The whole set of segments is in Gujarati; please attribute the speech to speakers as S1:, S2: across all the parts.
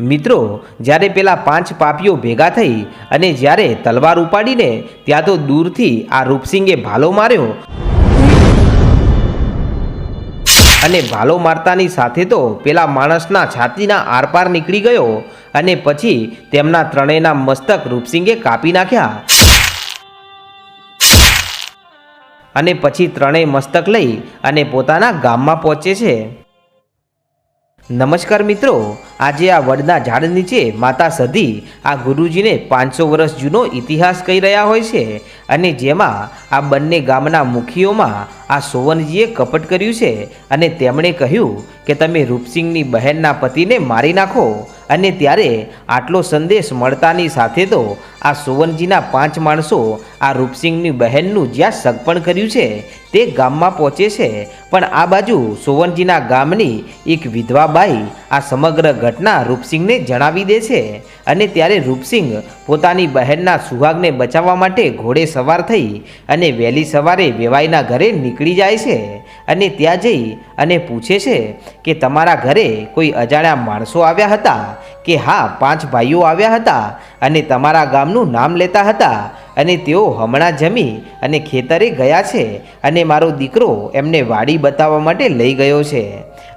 S1: મિત્રો, જ્યારે પેલા પાંચ પાપીઓ ભેગા થઈ અને જ્યારે તલવાર ઉપાડીને ત્યાં તો દૂરથી આ રૂપસિંગે ભાલો માર્યો અને ભાલો મારતાની સાથે તો પેલા માણસના છાતીના આરપાર નીકળી ગયો અને પછી તેમના ત્રણેયના મસ્તક રૂપસિંગે કાપી નાખ્યા. અને પછી ત્રણેય મસ્તક લઈ અને પોતાના ગામમાં પહોંચે છે. નમસ્કાર મિત્રો આજે આ વડના ઝાડ નીચે માતા સધી આ ગુરુજીને પાંચસો વર્ષ જૂનો ઇતિહાસ કહી રહ્યા હોય છે. અને જેમાં આ બંને ગામના મુખીઓમાં આ સોવનજીએ કપટ કર્યું છે અને તેમણે કહ્યું કે તમે રૂપસિંહની બહેનના પતિને મારી નાખો અને ત્યારે આટલો સંદેશ મળતાની સાથે તો આ સોવનજીના પાંચ માણસો આ રૂપસિંહની બહેનનું જ્યાં સગપણ કર્યું છે તે ગામમાં પહોંચે છે. પણ આ બાજુ સોવનજીના ગામની એક વિધવા બાઈ આ સમગ્ર ઘટના રૂપસિંહને જણાવી દે છે અને ત્યારે રૂપસિંહ પોતાની બહેનના સુહાગને બચાવવા માટે ઘોડે સવાર થઈ અને વહેલી સવારે વેવાઈના ઘરે નીકળી જાય છે અને ત્યાં જઈ અને પૂછે છે કે તમારા ઘરે કોઈ અજાણ્યા માણસો આવ્યા હતા? કે હા, પાંચ ભાઈઓ આવ્યા હતા અને તમારા ગામનું નામ લેતા હતા અને તેઓ હમણાં જમી અને ખેતરે ગયા છે અને મારો દીકરો એમને વાડી બતાવવા માટે લઈ ગયો છે.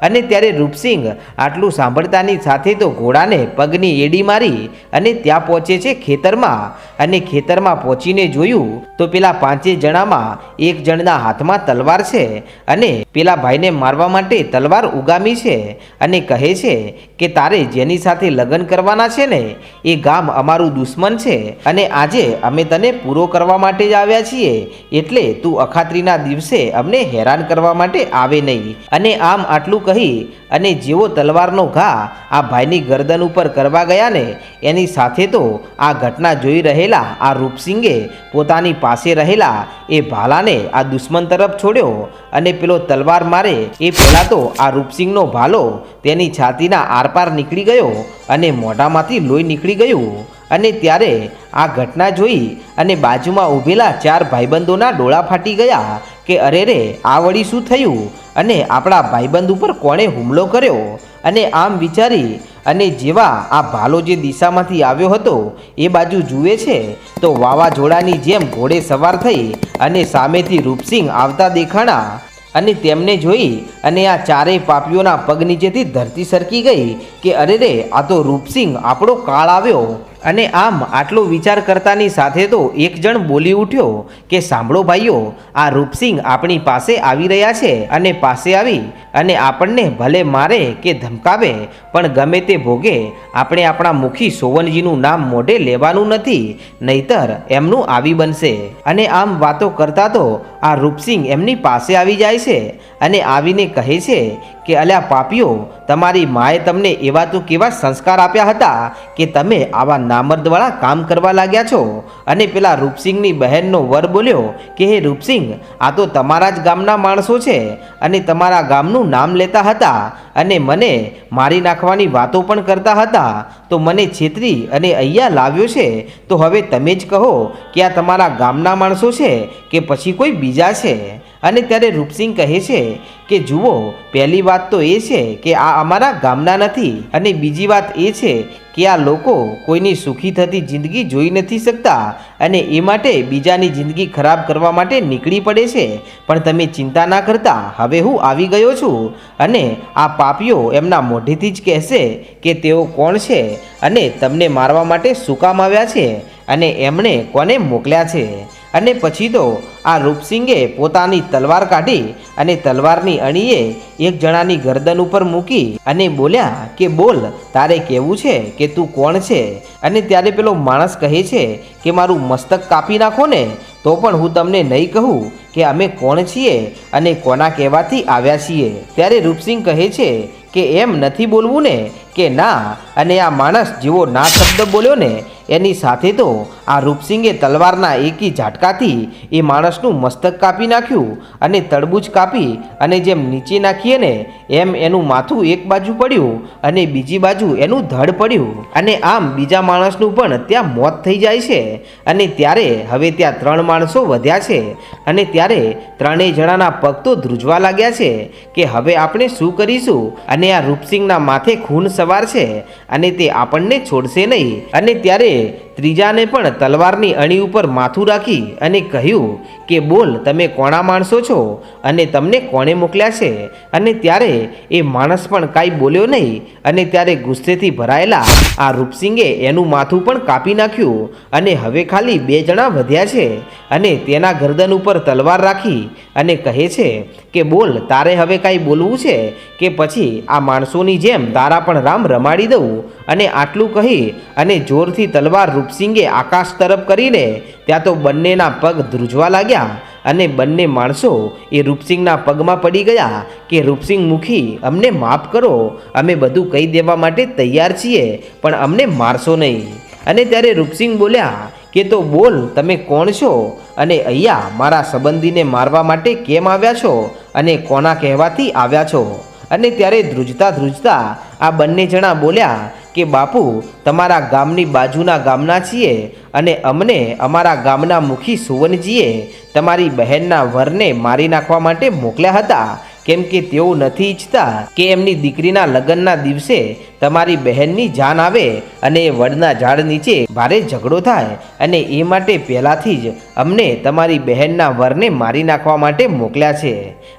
S1: અને ત્યારે રૂપસિંહ આટલું સાંભળતાની સાથે તો ઘોડાને પગની એડી મારી અને ત્યાં પહોંચે છે ખેતરમાં. અને ખેતરમાં પહોંચીને જોયું તો પેલા પાંચે જણામાં એક જણના હાથમાં તલવાર છે અને પેલા ભાઈને મારવા માટે તલવાર ઉગામી છે અને કહે છે કે તારે જેની સાથે લગ્ન કરવાના છે ને, એ ગામ અમારું દુશ્મન છે અને આજે અમે તને પૂરો કરવા માટે જ આવ્યા છીએ. એટલે તું અખાત્રીના દિવસે અમને હેરાન કરવા માટે આવે નહીં. અને આમ આટલું કહી અને જેવો તલવારનો ઘા આ ભાઈની ગરદન ઉપર કરવા ગયા ને એની સાથે તો આ ઘટના જોઈ રહેલા આ રૂપસિંગે પોતાની પાસે રહેલા એ ભાલાને આ દુશ્મન તરફ છોડ્યો અને પેલો તલવાર મારે એ પહેલાં તો આ રૂપસિંગનો ભાલો તેની છાતીના આરપાર નીકળી ગયો અને મોઢામાંથી લોહી નીકળી ગયું અને ત્યારે આ ઘટના જોઈ અને બાજુમાં ઊભેલા ચાર ભાઈબંધોના ડોળા ફાટી ગયા કે અરે રે, આ વળી શું થયું? અને આપણા ભાઈબંધ ઉપર કોણે હુમલો કર્યો? અને આમ વિચારી, અને જેવા આ ભાલો જે દિશામાંથી આવ્યો હતો, એ બાજુ જુએ છે? તો વાવાઝોડાની જેમ ઘોડે સવાર થઈ, અને સામેથી રૂપસિંહ આવતા દેખાણા, અને તેમને જોઈ, અને આ ચારેય પાપીઓના પગ નીચેથી ધરતી સરકી ગઈ, કે અરે રે, આ તો રૂપસિંહ આપણો કાળ આવ્યો. અને આમ આટલો વિચાર કરતાની સાથે તો એક જણ બોલી ઉઠ્યો કે, સાંભળો ભાઈઓ, આ રૂપસિંહ આપણી પાસે આવી રહ્યા છે અને પાસે આવી અને આપણને ભલે મારે કે ધમકાવે, પણ ગમે તે ભોગે આપણે આપણા મુખી સોવનજીનું નામ મોઢે લેવાનું નથી, નહીતર એમનું આવી બનશે. અને આમ વાતો કરતા તો આ રૂપસિંહ એમની પાસે આવી જાય છે અને આવીને કહે છે કે, અલ્યા પાપીઓ, તમારી માએ તમને એવા તો કેવા સંસ્કાર આપ્યા હતા કે તમે આવા નામર્દવાળા કામ કરવા લાગ્યા છો? અને પેલા રૂપસિંહની બહેનનો વર બોલ્યો કે, હે રૂપસિંહ, આ તો તમારા જ ગામના માણસો છે અને તમારા ગામનું નામ લેતા હતા અને મને મારી નાખવાની વાતો પણ કરતા હતા. તો મને છેતરી અને અહીંયા લાવ્યો છે. તો હવે તમે જ કહો કે આ તમારા ગામના માણસો છે કે પછી કોઈ બીજા છે? અને ત્યારે રૂપસિંહ કહે છે કે, જુઓ, પહેલી વાત તો એ છે કે આ અમારા ગામના નથી અને બીજી વાત એ છે કે આ લોકો કોઈની સુખી થતી જિંદગી જોઈ નથી શકતા અને એ માટે બીજાની જિંદગી ખરાબ કરવા માટે નીકળી પડે છે. પણ તમે ચિંતા ના કરતા, હવે હું આવી ગયો છું અને આ પાપીઓ એમના મોઢેથી જ કહેશે કે તેઓ કોણ છે અને તમને મારવા માટે શું કામ આવ્યા છે અને એમણે કોને મોકલ્યા છે. અને પછી તો આ રૂપસિંગે પોતાની તલવાર કાઢી અને તલવારની અણીએ એક જણાની ગરદન ઉપર મૂકી અને બોલ્યા કે, બોલ, તારે કેવું છે કે તું કોણ છે? અને ત્યારે પેલો માણસ કહે છે કે, મારું મસ્તક કાપી નાખો ને, તો પણ હું તમને નહીં કહું કે અમે કોણ છીએ અને કોના કહેવાથી આવ્યા છીએ. ત્યારે રૂપસિંહ કહે છે કે, એમ નથી બોલવું ને, કે ના. અને આ માણસ જેવો ના શબ્દ બોલ્યો ને, એની સાથે તો આ રૂપસિંગે તલવારના એકી ઝાટકાથી એ માણસનું મસ્તક કાપી નાખ્યું અને તડબૂચ કાપી અને જેમ નીચે નાખીએ ને એમ એનું માથું એક બાજુ પડ્યું અને બીજી બાજુ એનું ધડ પડ્યું. અને આમ બીજા માણસનું પણ ત્યાં મોત થઈ જાય છે. અને ત્યારે હવે ત્યાં ત્રણ માણસો વધ્યા છે. અને ત્યારે ત્રણેય જણાના પગ તો ધ્રુજવા લાગ્યા છે કે હવે આપણે શું કરીશું? અને આ રૂપસિંગના માથે ખૂન સવાર છે અને તે આપણને છોડશે નહીં. અને ત્યારે ત્રીજાને પણ તલવારની અણી ઉપર માથું રાખી અને કહ્યું કે બોલ, તમે કોણા માણસો છો? અને તમને કોણે મોકલ્યા છે? અને ત્યારે એ માણસ પણ કાંઈ બોલ્યો નહીં. અને ત્યારે ગુસ્સેથી ભરાયેલા આ રૂપસિંગે એનું માથું પણ કાપી નાખ્યું અને હવે ખાલી બે જણા વધ્યા છે અને તેના ગરદન ઉપર તલવાર રાખી અને કહે છે કે બોલ, તારે હવે કાંઈ બોલવું છે? કે પછી આ માણસોની જેમ તારા પણ રામ રમાડી દઉં? અને આટલું કહી અને જોરથી તલવાર રૂપસિંગે આકાશ તરફ કરીને ત્યાં તો બંનેના પગ ધ્રુજવા લાગ્યા અને બંને માણસો એ રૂપસિંગના પગમાં પડી ગયા કે રૂપસિંગ મુખી, અમને માફ કરો, અમે બધું કહી દેવા માટે તૈયાર છીએ, પણ અમને મારશો નહીં. અને ત્યારે રૂપસિંગ બોલ્યા કે તો બોલ, તમે કોણ છો? અને અહીંયા મારા સંબંધીને મારવા માટે કેમ આવ્યા છો? અને કોના કહેવાથી આવ્યા છો? અને ત્યારે ધ્રુજતા ધ્રુજતા આ બંને જણા બોલ્યા કે બાપુ, તમારા ગામની બાજુના ગામના છીએ અને અમને અમારા ગામના મુખી સુવનજીએ તમારી બહેનના વરને મારી નાખવા માટે મોકલ્યા હતા. કેમ કે તેઓ નથી ઈચ્છતા કે એમની દીકરીના લગ્નના દિવસે તમારી બહેનની જાન આવે અને એ વડના ઝાડ નીચે ભારે ઝઘડો થાય અને એ માટે પહેલાંથી જ અમને તમારી બહેનના વરને મારી નાખવા માટે મોકલ્યા છે.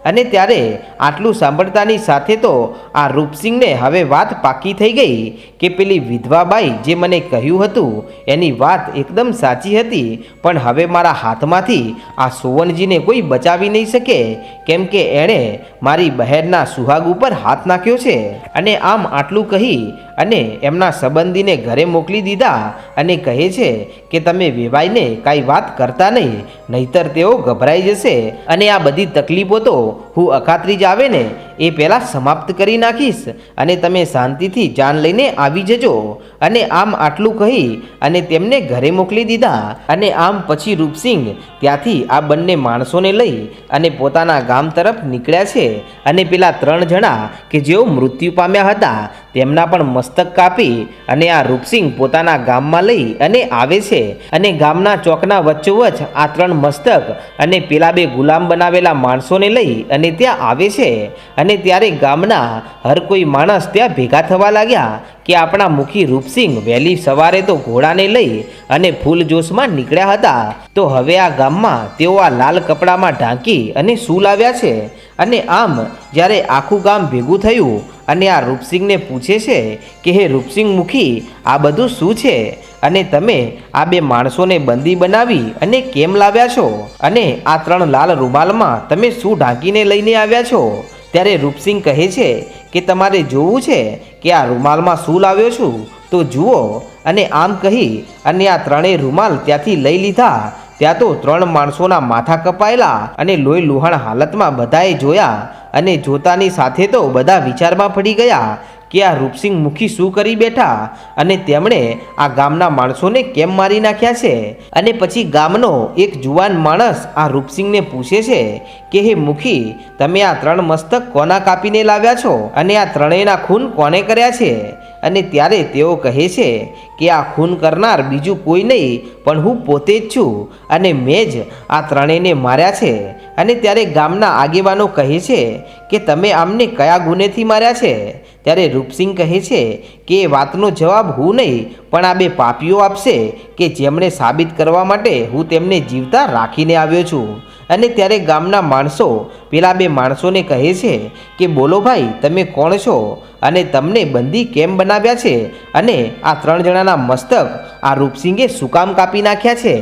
S1: અને ત્યારે આટલું સાંભળતાની સાથે તો આ રૂપસિંહને હવે વાત પાકી થઈ ગઈ કે પેલી વિધવાબાઈ જે મને કહ્યું હતું એની વાત એકદમ સાચી હતી, પણ હવે મારા હાથમાંથી આ સુવનજીને કોઈ બચાવી નહીં શકે, કેમ કે એણે મારી બહેનના સુહાગ ઉપર હાથ નાખ્યો છે. અને આમ આટલું કહી અને એમના સંબંધીને ઘરે મોકલી દીધા અને કહે છે કે તમે વેવાઈને કાંઈ વાત કરતા નહીં, નહીતર તેઓ ગભરાઈ જશે અને આ બધી તકલીફો તો હું અખાત્રી જ આવે ને, એ પહેલાં સમાપ્ત કરી નાખીશ અને તમે શાંતિથી જાન લઈને આવી જજો. અને આમ આટલું કહી અને તેમને ઘરે મોકલી દીધા અને આમ પછી રૂપસિંહ ત્યાંથી આ બંને માણસોને લઈ અને પોતાના ગામ તરફ નીકળ્યા છે અને પેલા ત્રણ જણા કે જેઓ મૃત્યુ પામ્યા હતા તેમના પણ મસ્તક કાપી અને આ રૂપસિંહ પોતાના ગામમાં લઈ અને આવે છે. અને ગામના ચોકના વચ્ચોવચ આ ત્રણ મસ્તક અને પેલા બે ગુલામ બનાવેલા માણસોને લઈ અને ત્યાં આવે છે. અને ત્યારે ગામના હર કોઈ માણસ ત્યાં ભેગા થવા લાગ્યા કે આપણા મુખી રૂપસિંહ વહેલી સવારે તો ઘોડાને લઈ અને ફૂલ જોશમાં નીકળ્યા હતા. તો હવે આ ગામમાં તેઓ આ લાલ કપડામાં ઢાંકી અને શું લાવ્યા છે. અને આમ જ્યારે આખું ગામ ભેગું થયું અને આ રૂપસિંહને પૂછે છે કે, હે રૂપસિંહ મુખી, આ બધું શું છે? અને તમે આ બે માણસોને બંદી બનાવી અને કેમ લાવ્યા છો? અને આ ત્રણ લાલ રૂમાલમાં તમે શું ઢાંકીને લઈને આવ્યા છો? ત્યારે રૂપસિંહ કહે છે કે, તમારે જોવું છે કે આ રૂમાલમાં શું લાવ્યો છું? તો જુઓ. અને આમ કહી અને આ ત્રણેય રૂમાલ ત્યાંથી લઈ લીધા. ત્યાં તો ત્રણ માણસોના માથા કપાયેલા અને લોહી લુહાણ હાલતમાં બધાએ જોયા. અને જોતાની સાથે તો બધા વિચારમાં પડી ગયા કે આ રૂપસિંહ મુખી શું કરી બેઠા અને તેમણે આ ગામના માણસોને કેમ મારી નાખ્યા છે? અને પછી ગામનો એક જુવાન માણસ આ રૂપસિંહને પૂછે છે કે, હે મુખી, તમે આ ત્રણ મસ્તક કોના કાપીને લાવ્યા છો? અને આ ત્રણેયના ખૂન કોને કર્યા છે? અને ત્યારે તેઓ કહે છે કે, આ ખૂન કરનાર બીજું કોઈ નહીં, પણ હું પોતે જ છું અને મેં જ આ ત્રણેયને માર્યા છે. અને ત્યારે ગામના આગેવાનો કહે છે કે તમે આમને કયા ગુનેથી માર્યા છે? ત્યારે રૂપસિંહ કહે છે કે એ વાતનો જવાબ હું નહીં, પણ આ બે પાપીઓ આપશે કે જેમણે સાબિત કરવા માટે હું તેમને જીવતા રાખીને આવ્યો છું. અને ત્યારે ગામના માણસો, પેલા બે માણસોને કહે છે કે બોલો ભાઈ, તમે કોણ છો? અને તમને બંદી કેમ બનાવ્યા છે? અને આ ત્રણ જણાના મસ્તક આ રૂપસિંગે શું કામ કાપી નાખ્યા છે?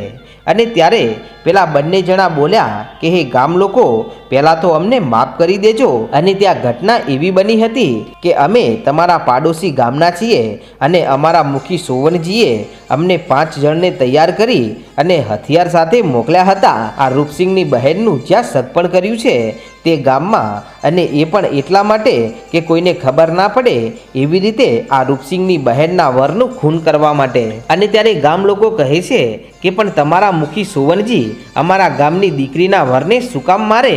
S1: અને ત્યારે પેલા બંને જણા બોલ્યા કે હે ગામ લોકો પહેલાં તો અમને માફ કરી દેજો. અને ત્યાં ઘટના એવી બની હતી કે અમે તમારા પાડોશી ગામના છીએ અને અમારા મુખી સોવનજીએ અમને પાંચ જણને તૈયાર કરી અને હથિયાર સાથે મોકલ્યા હતા. આ રૂપસિંહની બહેનનું જ્યાં સગપણ કર્યું છે તે ગામમાં અને એ પણ એટલા માટે કે કોઈને ખબર ના પડે એવી રીતે આ રૂપસિંહની બહેનના વરનું ખૂન કરવા માટે. અને ત્યારે ગામ લોકો કહે છે કે પણ તમારા મુખી સુવનજી અમારા ગામની દીકરીના વરને શું કામ મારે?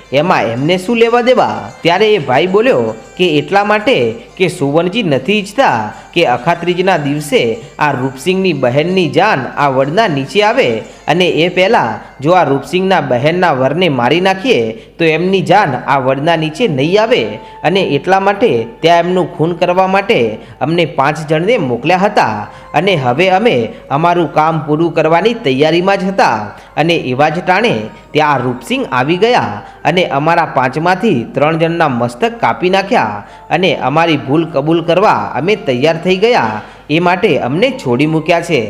S1: એમાં એમને શું લેવા દેવા? ત્યારે એ ભાઈ બોલ્યો કે એટલા માટે કે સુવનજી નથી ઈચ્છતા કે અખાત્રીજના દિવસે આ રૂપસિંહની બહેનની જાન આ વડના નીચે આવે અને એ પહેલાં જો આ રૂપસિંહના બહેનના વરને મારી નાખીએ તો એમની જાન આ વડના નીચે નહીં આવે અને એટલા માટે ત્યાં એમનું ખૂન કરવા માટે અમને પાંચ જણને મોકલ્યા હતા અને હવે અમે અમારું કામ પૂરું કરવાની તૈયારીમાં જ હતા અને એવા જ ટાણે ત્યાં આ રૂપસિંહ આવી ગયા અને અમારા પાંચમાંથી ત્રણ જણના મસ્તક કાપી નાખ્યા અને અમારી ભૂલ કબૂલ કરવા અમે તૈયાર થઈ ગયા એ માટે અમને છોડી મૂક્યા છે.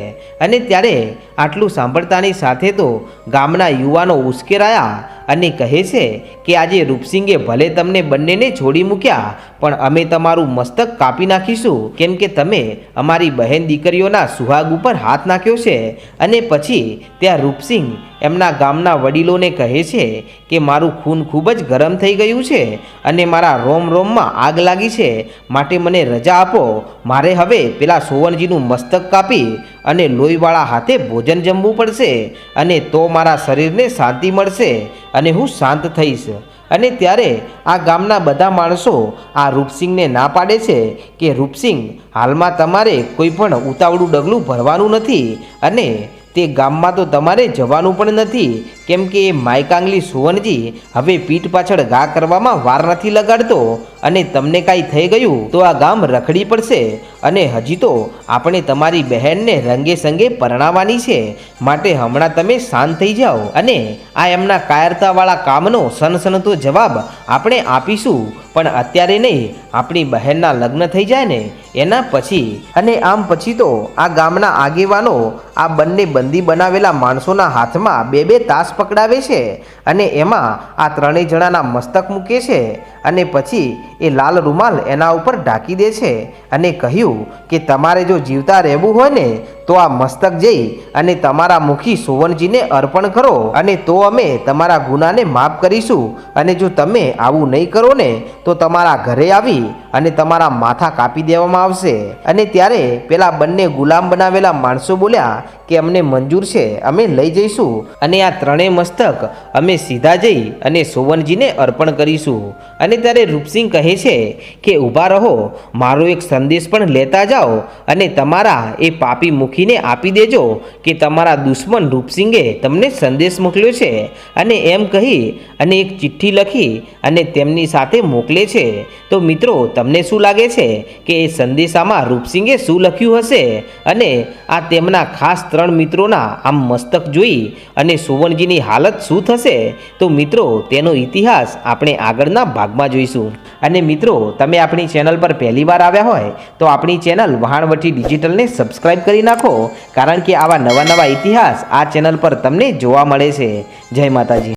S1: અને ત્યારે આટલું સાંભળતાની સાથે તો ગામના યુવાનો ઉશ્કેરાયા અને કહે છે કે આજે રૂપસિંગે ભલે તમને બંનેને છોડી મૂક્યા, પણ અમે તમારું મસ્તક કાપી નાખીશું. કેમ કે તમે અમારી બહેન દીકરીઓના સુહાગ ઉપર હાથ નાખ્યો છે. અને પછી ત્યાં રૂપસિંહ એમના ગામના વડીલોને કહે છે કે મારું ખૂન ખૂબ જ ગરમ થઈ ગયું છે અને મારા રોમ રોમમાં આગ લાગી છે. માટે મને રજા આપો. મારે હવે પેલા સોવનજીનું મસ્તક કાપી અને લોહીવાળા હાથે ભોજન જમવું પડશે અને તો મારા શરીરને શાંતિ મળશે અને હું શાંત થઈશ. અને ત્યારે આ ગામના બધા માણસો આ રૂપસિંહને ના પાડે છે કે રૂપસિંહ હાલમાં તમારે કોઈ પણ ઉતાવળું ડગલું ભરવાનું નથી અને તે ગામમાં તો તમારે જવાનું પણ નથી. કેમ કે માયકાંગલી સુવનજી હવે પીઠ પાછળ ઘા કરવામાં વાર નથી લગાડતો અને તમને કાંઈ થઈ ગયું તો આ ગામ રખડી પડશે અને હજી તો આપણે તમારી બહેનને રંગે સંગે પરણાવવાની છે. માટે હમણાં તમે શાંત થઈ જાઓ અને આ એમના કાયરતાવાળા કામનો સનસનતો જવાબ આપણે આપીશું. પણ અત્યારે નહીં, આપણી બહેનના લગ્ન થઈ જાય ને, એના પછી. અને આમ પછી તો આ ગામના આગેવાનો આ બંને બંદી બનાવેલા માણસોના હાથમાં બે બે તાસ પકડાવે છે. અને એમાં આ ત્રણેય જણાના મસ્તક મૂકે છે અને પછી એ લાલ રૂમાલ એના ઉપર ઢાંકી દે છે અને કહ્યું કે તમારે જો જીવતા રહેવું હોય ને તો આ મસ્તક જઈ અને તમારા મુખી સુવનજીને અર્પણ કરો અને તો અમે તમારા ગુનાને માફ કરીશું અને જો તમે આવું નહીં કરો ને તો તમારા ઘરે આવી અને તમારા માથા કાપી દેવામાં આવશે. અને ત્યારે પેલા બંને ગુલામ બનાવેલા માણસો બોલ્યા કે, અમને મંજૂર છે, અમે લઈ જઈશું. અને આ ત્રણેય મસ્તક અમે સીધા જઈ અને સોવનજીને અર્પણ કરીશું. અને ત્યારે રૂપસિંહ કહે છે કે ઊભા રહો, મારો એક સંદેશ પણ લેતા જાઓ અને તમારા એ પાપી મુખીને આપી દેજો કે તમારા દુશ્મન રૂપસિંગે તમને સંદેશ મોકલ્યો છે. અને એમ કહી અને એક ચિઠ્ઠી લખી અને તેમની સાથે મોકલે છે. તો મિત્રો તમને શું લાગે છે કે એ સંદેશામાં રૂપસિંગે શું લખ્યું હશે? અને આ તેમના ખાસ ત્રણ મિત્રોના આમ મસ્તક જોઈ અને સુવર્ણજીની હાલત શું થશે? તો મિત્રો, તેનો ઇતિહાસ આપણે આગળના ભાગમાં જોઈશું. અને મિત્રો, તમે આપણી ચેનલ પર પહેલીવાર આવ્યા હોય, તો આપણી ચેનલ વહાણવટી ડિજિટલને સબસ્ક્રાઇબ કરી નાખો, કારણ કે આવા નવા નવા ઇતિહાસ આ ચેનલ પર તમને જોવા મળે છે. જય માતાજી.